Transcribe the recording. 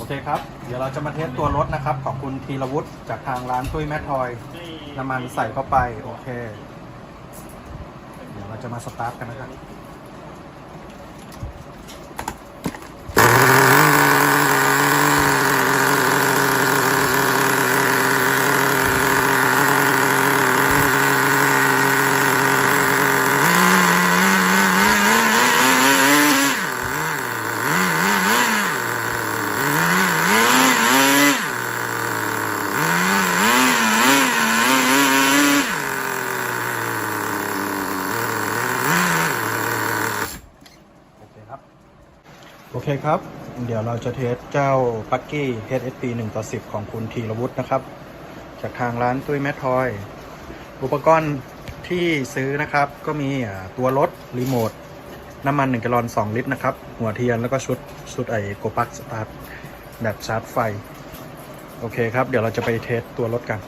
โอเคครับ เดี๋ยวเราจะมาเทสตัวรถนะครับ ของคุณธีรวุฒิจากทางร้านตุ้ยแม่ทอย น้ำมันใส่เข้าไป โอเค เดี๋ยวเราจะมาสตาร์ทกันนะครับ โอเคครับ เดี๋ยวเราจะเทสเจ้าปักกี้ HSP 1ต่อ10 ของคุณธีรวุฒินะครับ จากทางร้านตุ้ยแมททอย อุปกรณ์ที่ซื้อนะครับ ก็มีตัวรถรีโมท น้ำมัน 1กลลอน 2 ลิตรนะครับ หัวเทียนแล้วก็ชุดชุดไอโกปักสตาร์ทแบบชาร์จไฟ โอเคครับ เดี๋ยวเราจะไปเทสตัวรถกัน